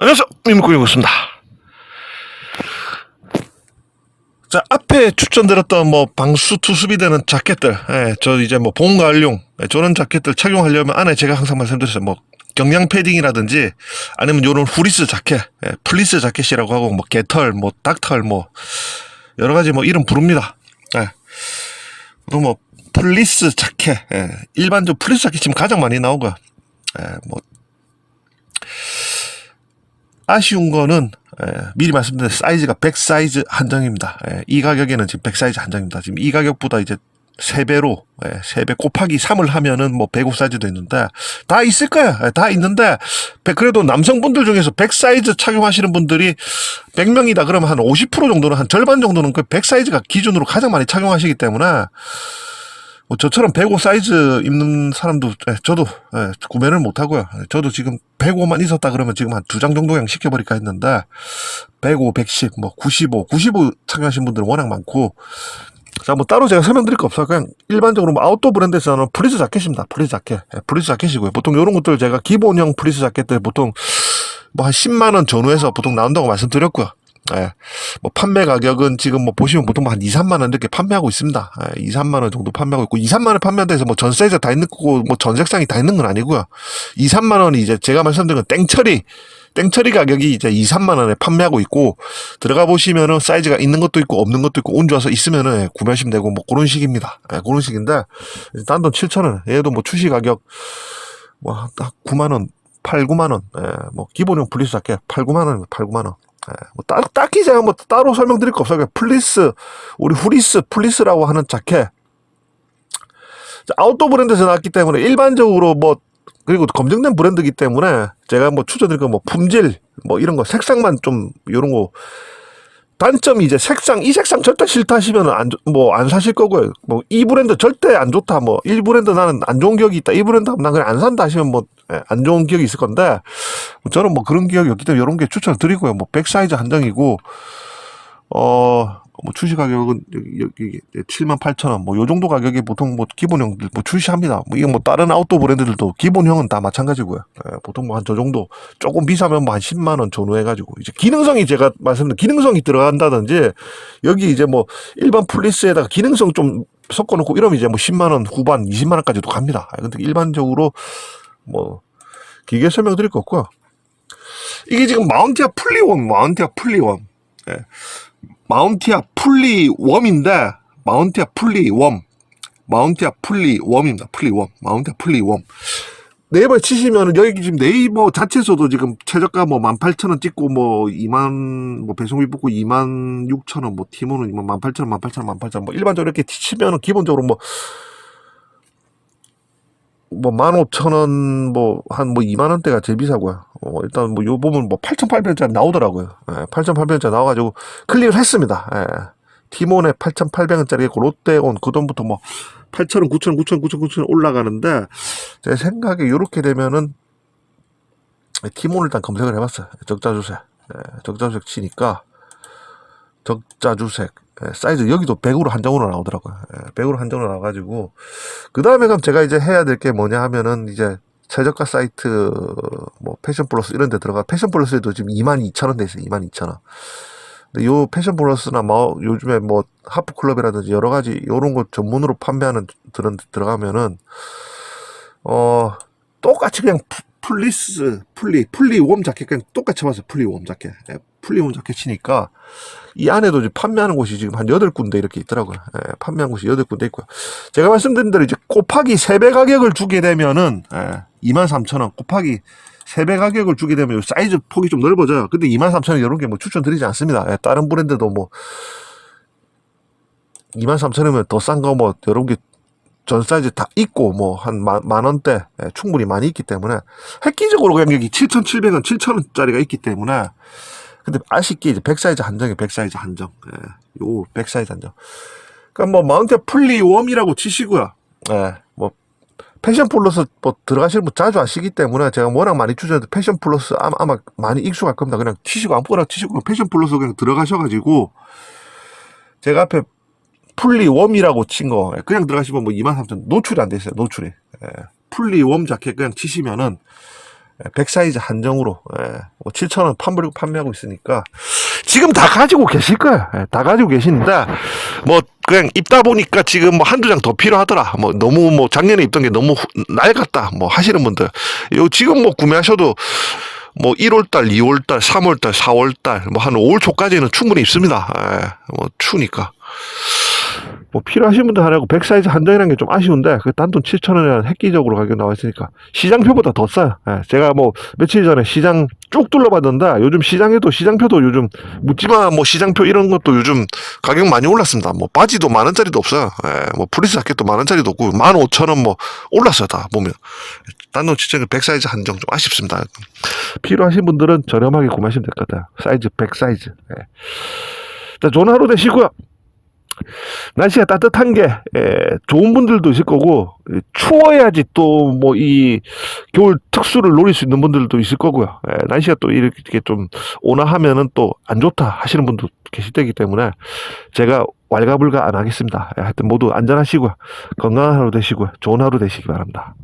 안녕하세요. 민물고기였습니다. 자, 앞에 추천드렸던 뭐 방수 투습이 되는 자켓들, 예, 저 이제 뭐 봄가을용, 예, 저런 자켓들 착용하려면 안에 제가 항상 말씀드렸어요. 뭐 경량 패딩이라든지 아니면 요런 후리스 자켓, 예, 플리스 자켓이라고 하고 뭐 개털, 뭐 닭털, 뭐 여러 가지 뭐 이름 부릅니다. 예. 그리고 뭐 플리스 자켓, 예, 일반적으로 플리스 자켓 지금 가장 많이 나오고, 예, 뭐 아쉬운 거는 예, 미리 말씀드린 사이즈가 100 사이즈 한정입니다. 예, 이 가격에는 지금 100 사이즈 한정입니다. 지금 이 가격보다 이제 3배로 예, 3배 곱하기 3을 하면은 뭐 105 사이즈도 있는데 다 있을 거야. 예, 다 있는데 백- 그래도 남성분들 중에서 100 사이즈 착용하시는 분들이 100명이다 그러면 한 50% 정도는 한 절반 정도는 그 100 사이즈가 기준으로 가장 많이 착용하시기 때문에 뭐 저처럼 105 사이즈 입는 사람도 예, 저도 예, 구매를 못 하고요. 예, 저도 지금 105만 있었다 그러면 지금 한 두 장 정도 그냥 시켜버릴까 했는데 105, 110, 뭐 95, 95 착용하신 분들은 워낙 많고 자 뭐 따로 제가 설명드릴 거 없어요. 그냥 일반적으로 뭐 아웃도어 브랜드에서는 프리즈 자켓입니다. 프리즈 자켓, 예, 프리즈 자켓이고요. 보통 이런 것들 제가 기본형 프리즈 자켓들 보통 뭐 한 10만 원 전후에서 보통 나온다고 말씀드렸고요. 예. 뭐 판매 가격은 지금 뭐 보시면 보통 한 2, 3만 원 이렇게 판매하고 있습니다. 예, 2, 3만 원 정도 판매하고 있고 2, 3만 원 판매돼서 뭐전 사이즈 다 있는 거고 뭐 전 색상이 다 있는 건 아니고요. 2, 3만 원이 이제 제가 말씀드린 건 땡처리 땡처리 가격이 이제 2, 3만 원에 판매하고 있고 들어가 보시면은 사이즈가 있는 것도 있고 없는 것도 있고 운 좋아서 있으면은 예, 구매하시면 되고 뭐 그런 식입니다. 예, 그런 식인데 단돈 7천 원. 얘도 뭐 출시 가격 뭐딱 9만 원, 8, 9만 원. 예, 뭐 기본형 자켓 8, 9만 원, 8, 9만 원. 예, 뭐 따, 딱히 제가 뭐 따로 설명드릴 거 없어요. 플리스, 우리 후리스, 플리스라고 하는 자켓. 자, 아웃도어 브랜드에서 나왔기 때문에 일반적으로 뭐 그리고 검증된 브랜드이기 때문에 제가 뭐 추천드릴 건 뭐 품질 뭐 이런 거 색상만 좀 이런 거 단점이 이제 색상 이 색상 절대 싫다 하시면 안뭐 안 사실 거고요. 뭐 이 브랜드 절대 안 좋다. 뭐이 브랜드 나는 안 좋은 기억이 있다. 이 브랜드 난 그냥 안 산다 하시면 뭐 안 좋은 기억이 있을 건데 저는 뭐 그런 기억이 없기 때문에 이런 게 추천을 드리고요. 뭐 백 사이즈 한정이고 어. 뭐 출시 가격은 여기, 여기 7만 8천 원, 뭐 요 정도 가격이 보통 뭐 기본형 뭐 출시합니다. 뭐 이게 뭐 다른 아웃도어 브랜드들도 기본형은 다 마찬가지고요. 예, 보통 뭐 한 저 정도 조금 비싸면 뭐 한 10만 원 전후 해 가지고 이제 기능성이 제가 말씀드린 기능성이 들어간다든지 여기 이제 뭐 일반 플리스에다가 기능성 좀 섞어놓고 이러면 이제 뭐 10만 원 후반, 20만 원까지도 갑니다. 아, 근데 일반적으로 뭐 기계 설명드릴 거 없고요. 이게 지금 마운티아 플리원, 마운티아 플리원. 예. 마운티아 플리웜인데 마운티아 플리웜. 마운티아 플리웜입니다. 플리웜. 마운티아 플리웜. 네이버에 치시면은 여기 지금 네이버 자체에서도 지금 최저가 뭐 18,000원 찍고 뭐 2만 뭐 배송비 붙고 2만 6천원 뭐 2만 18,000원 18,000원 18,000원 뭐 일반적으로 이렇게 치면은 기본적으로 뭐 뭐 15,000원 뭐 한 뭐 2만 원대가 제일 비싸고요. 어, 일단 뭐요 부분 뭐 8,800원짜리 나오더라고요. 예, 8,800원짜리 나와가지고 클릭을 했습니다. 예. 티몬에 8,800원짜리 있고 롯데온 그 돈부터 뭐 8,000원, 9,000원, 9,000원, 9,000원, 9,000원 올라가는데 제 생각에 이렇게 되면은 티몬을 일단 검색을 해봤어요. 적자 주색, 예, 적자 주색 치니까 적자 주색 예, 사이즈 여기도 100으로 한정으로 나오더라고요. 예, 100으로 한정으로 나와가지고 그 다음에 그럼 제가 이제 해야 될 게 뭐냐 하면은 이제 최저가 사이트 뭐 패션 플러스 이런 데 들어가 패션 플러스에도 지금 22,000원 돼 있어요. 22,000원. 근데 요 패션 플러스나 뭐 요즘에 뭐 하프 클럽이라든지 여러 가지 요런 거 전문으로 판매하는 들은 데 들어가면은 어 똑같이 그냥 푸- 플리스 플리 플리 웜 자켓 그냥 똑같이 봤어요. 플리 웜 자켓. 자켓 치니까 이 안에도 이제 판매하는 곳이 지금 한 여덟 군데 이렇게 있더라고요. 예, 판매한 곳이 여덟 군데 있고요. 제가 말씀드린 대로 이제 곱하기 3배 가격을 주게 되면은, 예, 23,000원 곱하기 3배 가격을 주게 되면 요 사이즈 폭이 좀 넓어져요. 근데 23,000원 이런 게 뭐 추천드리지 않습니다. 예, 다른 브랜드도 뭐, 23,000원이면 더 싼 거 뭐, 여러 개 전 사이즈 다 있고, 뭐, 한 만, 만 원대, 예, 충분히 많이 있기 때문에, 획기적으로 여기 7,700원, 7,000원짜리가 있기 때문에, 근데 아쉽게 이제 100 사이즈 한정이 100 사이즈 한정. 예, 요, 100 사이즈 한정. 그러니까 뭐, 마운트 플리웜이라고 치시고요. 예, 뭐, 패션 플러스 뭐 들어가시는 분 자주 아시기 때문에 제가 워낙 많이 추천해도 패션 플러스 아마, 아마 많이 익숙할 겁니다. 그냥 치시고 아무거나 치시고 패션 플러스 그냥 들어가셔가지고 제가 앞에 풀리웜이라고 친 거 그냥 들어가시면 뭐 23,000 노출이 안 돼 있어요. 노출이 예. 풀리웜 자켓 그냥 치시면은 100 사이즈 한정으로 예, 뭐 7,000원 판버리고 판매하고 있으니까 지금 다 가지고 계실 거예요. 예, 다 가지고 계시는데 뭐 그냥 입다 보니까 지금 뭐 한두 장 더 필요하더라. 뭐 너무 뭐 작년에 입던 게 너무 후- 낡았다. 뭐 하시는 분들 요 지금 뭐 구매하셔도 뭐 1월달, 2월달, 3월달, 4월달 뭐 한 5월 초까지는 충분히 입습니다. 예, 뭐 추우니까. 뭐 필요하신 분들 하라고 100 사이즈 한정이라는 게 좀 아쉬운데 그 단돈 7,000원이라는 획기적으로 가격 나와 있으니까 시장표보다 더 싸요. 예, 제가 뭐 며칠 전에 시장 쭉 둘러봤는데 요즘 시장에도 시장표도 요즘 묻지마 뭐 시장표 이런 것도 요즘 가격 많이 올랐습니다. 뭐 바지도 만 원짜리도 없어요. 예, 뭐 프리스 자켓도 만 원짜리도 없고 만 오천 원 뭐 올랐어요 다 보면 단돈 7,000원 100 사이즈 한정 좀 아쉽습니다. 필요하신 분들은 저렴하게 구매하시면 될 것 같아요. 사이즈 100 사이즈. 예. 자, 좋은 하루 되시고요. 날씨가 따뜻한 게 에, 좋은 분들도 있을 거고 에, 추워야지 또 뭐 이 겨울 특수를 노릴 수 있는 분들도 있을 거고요. 에, 날씨가 또 이렇게 좀 온화하면은 또 안 좋다 하시는 분도 때이기 때문에 제가 왈가불가 안 하겠습니다. 에, 하여튼 모두 안전하시고요. 건강한 하루 되시고요. 좋은 하루 되시기 바랍니다.